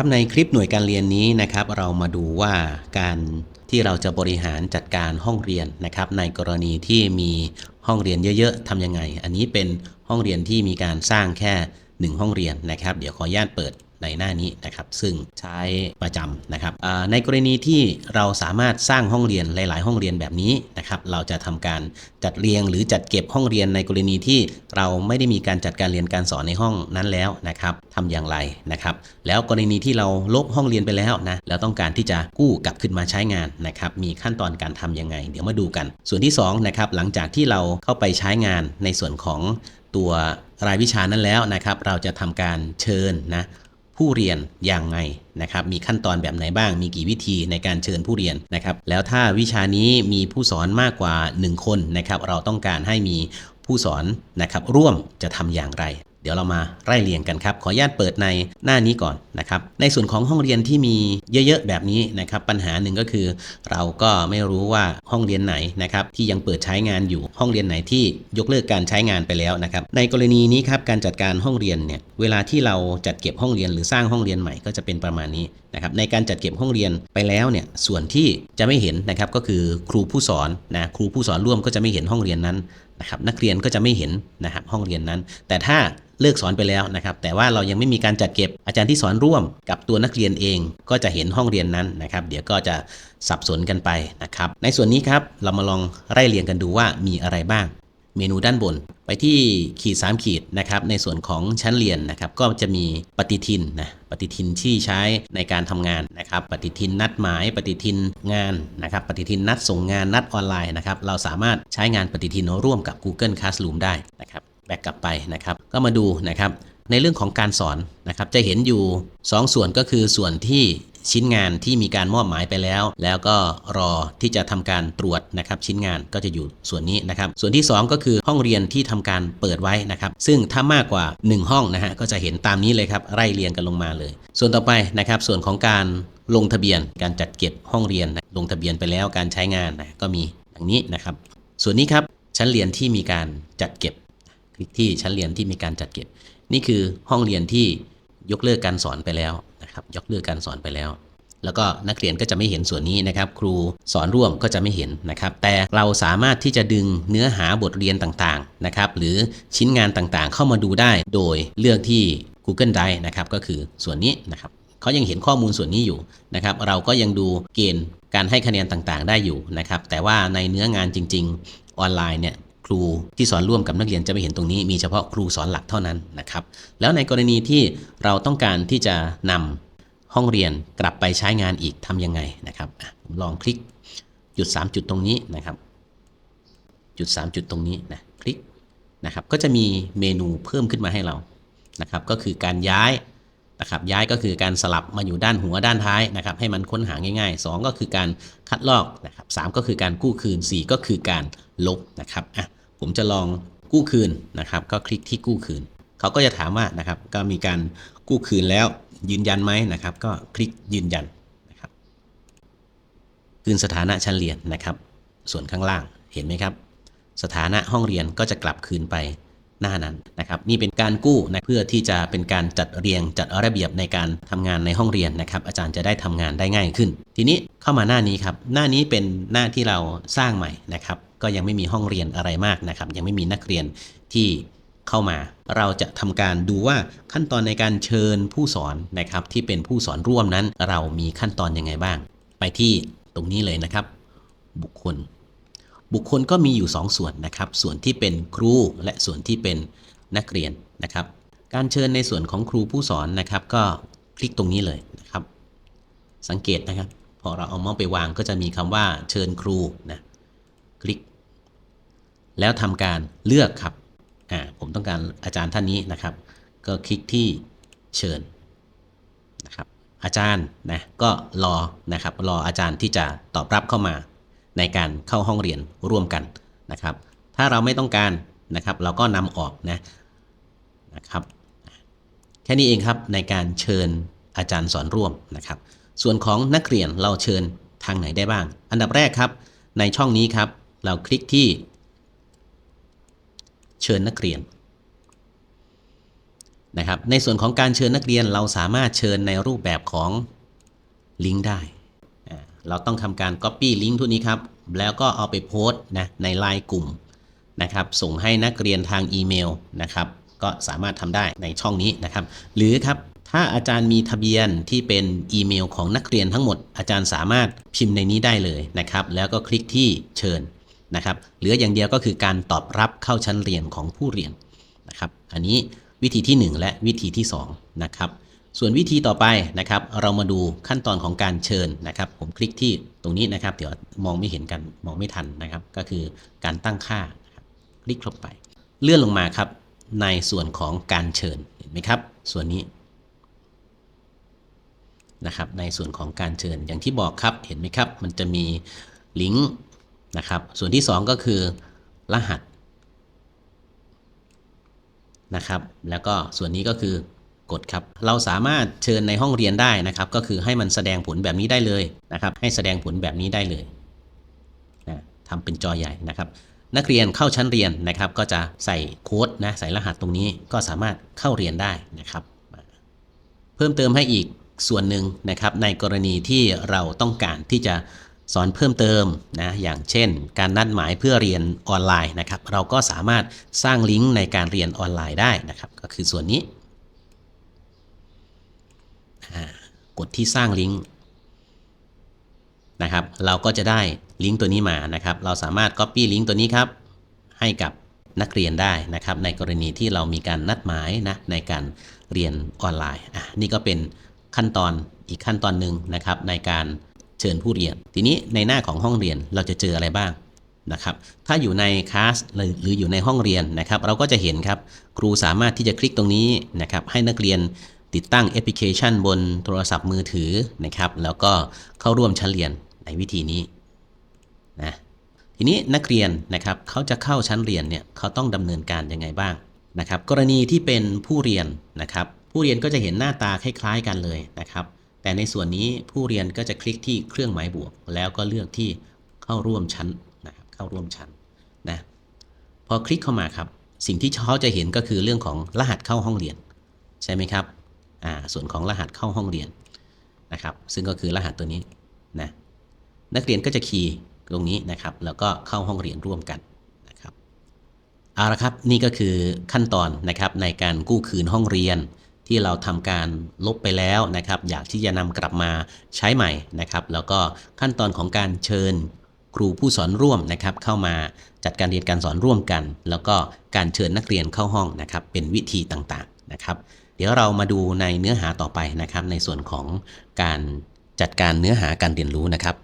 ครับในคลิปหน่วยการเรียนนี้นะครับ เรามาดูว่าการที่เราจะบริหารจัดการห้องเรียนนะครับ ในกรณีที่มีห้องเรียนเยอะๆทำยังไง อันนี้เป็นห้องเรียนที่มีการสร้างแค่หนึ่งห้องเรียนนะครับ เดี๋ยวขออนุญาตเปิด ในหน้านี้นะครับ ซึ่งใช้ประจำนะครับในกรณีที่เราสามารถสร้างห้องเรียนหลาย ๆ ห้องเรียนแบบนี้นะครับเราจะทำการจัดเรียงหรือจัดเก็บห้องเรียนในกรณีที่เราไม่ได้มีการจัดการเรียนการสอนในห้องนั้นแล้วนะครับทำอย่างไรนะครับ แล้วกรณีที่เราลบห้องเรียนไปแล้วนะแล้วต้องการที่จะกู้กลับขึ้นมาใช้งานนะครับ มีขั้นตอนการทำยังไง เดี๋ยวมาดูกัน ส่วนที่สองนะครับหลังจากที่เราเข้าไปใช้งานในส่วนของตัวรายวิชานั้นแล้วนะครับ เราจะทำการเชิญนะ ผู้เรียนอย่างไงนะครับ มีขั้นตอนแบบไหนบ้าง มีกี่วิธีในการเชิญผู้เรียนนะครับ แล้วถ้าวิชานี้มีผู้สอนมากกว่า 1 คนนะครับ เราต้องการให้มีผู้สอนนะครับร่วมจะทำอย่างไร ดี๋ยวเรามาไล่เรียงกันครับ ขออนุญาตเปิดในหน้านี้ก่อนนะครับ ในส่วนของห้องเรียนที่มีเยอะๆแบบนี้นะครับ ปัญหาหนึ่งก็คือ เราก็ไม่รู้ว่าห้องเรียนไหนนะครับที่ยังเปิดใช้งานอยู่ห้องเรียนไหนที่ยกเลิกการใช้งานไปแล้วนะครับ ในกรณีนี้ครับการจัดการห้องเรียนเนี่ยเวลาที่เราจัดเก็บห้องเรียนหรือสร้างห้องเรียนใหม่ก็จะเป็นประมาณนี้นะครับในการจัดเก็บห้องเรียนไปแล้วเนี่ยส่วนที่จะไม่เห็นนะครับก็คือครูผู้สอนนะครูผู้สอนร่วมก็จะไม่เห็นห้องเรียนนั้นนะครับนักเรียนก็จะไม่เห็นนะครับห้องเรียนนั้น แต่ถ้าเลิกสอนไปแล้วนะครับ แต่ว่าเรายังไม่มีการจัดเก็บอาจารย์ที่สอนร่วมกับตัวนักเรียนเอง ก็จะเห็นห้องเรียนนั้นนะครับ เดี๋ยวก็จะสับสนกันไปนะครับ ในส่วนนี้ครับเรามาลองไล่เรียงกันดูว่ามีอะไรบ้าง เมนูด้านบน ไปที่ขีด 3 ขีดนะครับในส่วนของชั้นเรียนนะครับ ก็จะมีปฏิทินนะ ปฏิทินที่ใช้ในการทำงานนะครับ ปฏิทินนัดหมาย ปฏิทินงานนะครับ ปฏิทินนัดส่งงานนัดออนไลน์นะครับ เราสามารถใช้งานปฏิทินร่วมกับ Google Classroom ได้นะครับ แบกกลับไปนะครับ ก็มาดูนะครับ ในเรื่องของการสอนนะครับ จะเห็นอยู่ 2ส่วนก็คือส่วนที่ ชิ้นงานที่มีการมอบหมายไปแล้ว แล้วก็รอที่จะทำการตรวจนะครับชิ้นงานก็จะอยู่ส่วนนี้นะครับ ส่วนที่ 2 ก็คือห้องเรียนที่ทำการเปิดไว้นะครับ ซึ่งถ้ามากกว่า 1 ห้องนะฮะก็จะเห็นตามนี้เลยครับไล่เรียงกันลงมาเลย ส่วนต่อไปนะครับส่วนของการลงทะเบียนการจัดเก็บห้องเรียนนะลงทะเบียนไปแล้วการใช้งานนะก็มีอย่างนี้นะครับ ส่วนนี้ครับชั้นเรียนที่มีการจัดเก็บ คลิกที่ชั้นเรียนที่มีการจัดเก็บ นี่คือห้องเรียนที่ ยกเลิกการสอนไปแล้วนะครับยกเลิกการสอนไปแล้ว แล้วก็นักเรียนก็จะไม่เห็นส่วนนี้นะครับ ครูสอนร่วมก็จะไม่เห็นนะครับ แต่เราสามารถที่จะดึงเนื้อหาบทเรียนต่างๆนะครับ หรือชิ้นงานต่างๆ เข้ามาดูได้โดยเลือกที่ Google Drive นะครับก็คือส่วนนี้นะครับเขายังเห็นข้อมูลส่วนนี้อยู่นะครับ เราก็ยังดูเกณฑ์การให้คะแนนต่างๆ ได้อยู่นะครับ แต่ว่าในเนื้องานจริง ๆ ออนไลน์เนี่ย ครูที่สอนร่วมกับนักเรียนจะไม่เห็นตรงนี้ มีเฉพาะครูสอนหลักเท่านั้นนะครับ แล้วในกรณีที่เราต้องการที่จะนำห้องเรียนกลับไปใช้งานอีกทำยังไงนะครับผมลองคลิกจุด 3 จุดตรงนี้นะครับ จุด 3 จุดตรงนี้นะคลิกนะครับก็จะมีเมนูเพิ่มขึ้นมาให้เรานะครับ ก็คือการย้ายนะครับย้ายก็คือการสลับมาอยู่ด้านหัวด้านท้ายนะครับ ให้มันค้นหาง่าย ๆ 2 ก็คือการคัดลอกนะครับ3ก็คือการกู้คืน 4 ก็คือการลบนะครับอะ ผมจะลองกู้คืนนะครับ ก็คลิกที่กู้คืน เขาก็จะถามว่านะครับก็มีการกู้คืนแล้วยืนยันไหมนะครับ ก็คลิกยืนยันนะครับ คืนสถานะชั้นเรียนนะครับ ส่วนข้างล่างเห็นไหมครับ สถานะห้องเรียนก็จะกลับคืนไป หน้านั้นนะครับนี่เป็นการกู้นะเพื่อที่จะเป็นการจัดเรียงจัดระเบียบในการทำงานในห้องเรียนนะครับอาจารย์จะได้ทำงานได้ง่ายขึ้น ทีนี้เข้ามาหน้านี้ครับหน้านี้เป็นหน้าที่เราสร้างใหม่นะครับก็ยังไม่มีห้องเรียนอะไรมากนะครับยังไม่มีนักเรียนที่เข้ามา เราจะทำการดูว่าขั้นตอนในการเชิญผู้สอนนะครับที่เป็นผู้สอนร่วมนั้น เรามีขั้นตอนยังไงบ้าง ไปที่ตรงนี้เลยนะครับ บุคคล บุคคลก็มีอยู่ 2 ส่วนนะครับ ส่วนที่เป็นครูและส่วนที่เป็นนักเรียนนะครับ การเชิญในส่วนของครูผู้สอนนะครับ ก็คลิกตรงนี้เลยนะครับ สังเกตนะครับ พอเราเอาเมาส์ไปวางก็จะมีคำว่าเชิญครูนะคลิก แล้วทำการเลือกครับอ่าผมต้องการอาจารย์ท่านนี้นะครับ ก็คลิกที่เชิญนะครับ อาจารย์นะก็รอนะครับรออาจารย์ที่จะตอบรับเข้ามา ในการเข้าห้องเรียนร่วมกันนะครับ ถ้าเราไม่ต้องการนะครับ เราก็นำออกนะนะครับ แค่นี้เองครับในการเชิญอาจารย์สอนร่วมนะครับ ส่วนของนักเรียนเราเชิญทางไหนได้บ้าง อันดับแรกครับ ในช่องนี้ครับ เราคลิกที่ เชิญนักเรียนนะครับ ในส่วนของการเชิญนักเรียนเราสามารถเชิญในรูปแบบของลิงก์ได้ เราต้องทำการ Copy ลิงก์ทุกนี้ครับ แล้วก็เอาไปโพสต์นะในไลน์กลุ่มนะครับ ส่งให้นักเรียนทางอีเมลนะครับ ก็สามารถทำได้ในช่องนี้นะครับ หรือครับถ้าอาจารย์มีทะเบียนที่เป็นอีเมลของนักเรียนทั้งหมด อาจารย์สามารถพิมพ์ในนี้ได้เลยนะครับ แล้วก็คลิกที่เชิญนะครับ เหลืออย่างเดียวก็คือการตอบรับเข้าชั้นเรียนของผู้เรียนนะครับ อันนี้วิธีที่ 1 และวิธีที่2นะครับ ส่วนวิธีต่อไปนะครับ เรามาดูขั้นตอนของการเชิญนะครับ ผมคลิกที่ตรงนี้นะครับ เดี๋ยวมองไม่เห็นกันมองไม่ทันนะครับ ก็คือการตั้งค่าคคลิกลงไป เลื่อนลงมาครับ ในส่วนของการเชิญเห็นไหมครับ ส่วนนี้นะครับ ในส่วนของการเชิญอย่างที่บอกครับเห็นไหมครับ มันจะมีลิงก์นะครับ ส่วนที่ 2 ก็คือรหัสนะครับ แล้วก็ส่วนนี้ก็คือ กดครับ เราสามารถเชิญในห้องเรียนได้นะครับ ก็คือให้มันแสดงผลแบบนี้ได้เลยนะครับ ให้แสดงผลแบบนี้ได้เลยนะทำเป็นจอใหญ่นะครับ นักเรียนเข้าชั้นเรียนนะครับ ก็จะใส่โค้ดนะใส่รหัสตรงนี้ก็สามารถเข้าเรียนได้นะครับ เพิ่มเติมให้อีกส่วนหนึ่งนะครับ ในกรณีที่เราต้องการที่จะสอนเพิ่มเติมนะอย่างเช่น การนัดหมายเพื่อเรียนออนไลน์นะครับ เราก็สามารถสร้างลิงก์ในการเรียนออนไลน์ได้นะครับ ก็คือส่วนนี้ กดที่สร้างลิงก์นะครับ เราก็จะได้ลิงก์ตัวนี้มานะครับ เราสามารถ Copy ลิงก์ตัวนี้ครับ ให้กับนักเรียนได้นะครับ ในกรณีที่เรามีการนัดหมายนะในการเรียนออนไลน์อะนี่ก็เป็นขั้นตอนอีกขั้นตอนหนึ่งนะครับในการเชิญผู้เรียน ทีนี้ในหน้าของห้องเรียนเราจะเจออะไรบ้างนะครับ ถ้าอยู่ในคลาสหรือหรืออยู่ในห้องเรียนนะครับ เราก็จะเห็นครับ ครูสามารถที่จะคลิกตรงนี้นะครับ ให้นักเรียน ติดตั้งแอปพลิเคชันบนโทรศัพท์มือถือนะครับ แล้วก็เข้าร่วมชั้นเรียนในวิธีนี้นะทีนี้นักเรียนนะครับเขาจะเข้าชั้นเรียนเนี่ยเขาต้องดำเนินการยังไงบ้างนะครับ กรณีที่เป็นผู้เรียนนะครับ ผู้เรียนก็จะเห็นหน้าตาคล้ายๆกันเลยนะครับ แต่ในส่วนนี้ผู้เรียนก็จะคลิกที่เครื่องหมายบวก แล้วก็เลือกที่เข้าร่วมชั้นนะครับเข้าร่วมชั้นนะพอคลิกเข้ามาครับ สิ่งที่เขาจะเห็นก็คือเรื่องของรหัสเข้าห้องเรียน ใช่ไหมครับ อ่าส่วนของรหัสเข้าห้องเรียนนะครับ ซึ่งก็คือรหัสตัวนี้นะนักเรียนก็จะคีย์ตรงนี้นะครับ แล้วก็เข้าห้องเรียนร่วมกันนะครับเอาละครับนี่ก็คือขั้นตอนนะครับในการกู้คืนห้องเรียนที่เราทำการลบไปแล้วนะครับ อยากที่จะนำกลับมาใช้ใหม่นะครับ แล้วก็ขั้นตอนของการเชิญครูผู้สอนร่วมนะครับ เข้ามาจัดการเรียนการสอนร่วมกัน แล้วก็การเชิญนักเรียนเข้าห้องนะครับ เป็นวิธีต่างๆนะครับ เดี๋ยวเรามาดูในเนื้อหาต่อไปนะครับ ในส่วนของการจัดการเนื้อหาการเรียนรู้นะครับ